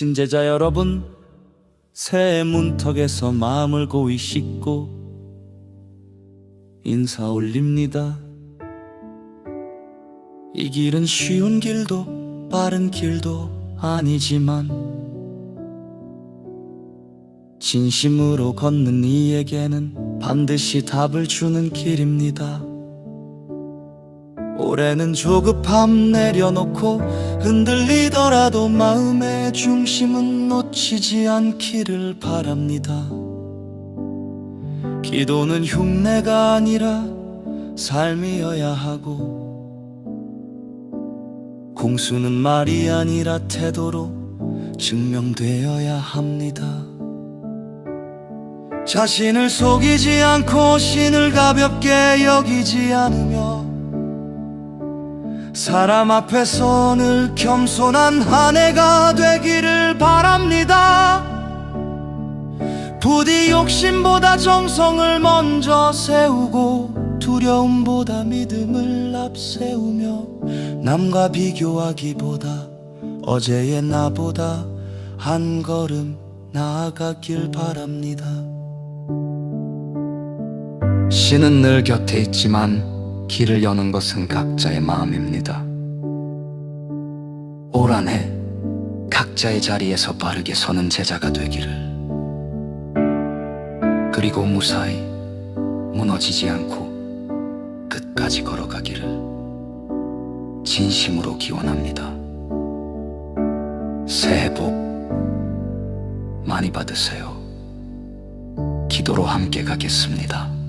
신제자 여러분, 새해 문턱에서 마음을 고이 씻고 인사 올립니다. 이 길은 쉬운 길도 빠른 길도 아니지만 진심으로 걷는 이에게는 반드시 답을 주는 길입니다. 올해는 조급함 내려놓고 흔들리더라도 마음의 중심은 놓치지 않기를 바랍니다. 기도는 흉내가 아니라 삶이어야 하고 공수는 말이 아니라 태도로 증명되어야 합니다. 자신을 속이지 않고 신을 가볍게 여기지 않으며 사람 앞에서 늘 겸손한 한 해가 되기를 바랍니다. 부디 욕심보다 정성을 먼저 세우고 두려움보다 믿음을 앞세우며 남과 비교하기보다 어제의 나보다 한 걸음 나아가길 바랍니다. 신은 늘 곁에 있지만 길을 여는 것은 각자의 마음입니다. 올 한 해 각자의 자리에서 바르게 서는 제자가 되기를. 그리고 무사히 무너지지 않고 끝까지 걸어가기를 진심으로 기원합니다. 새해 복 많이 받으세요. 기도로 함께 가겠습니다.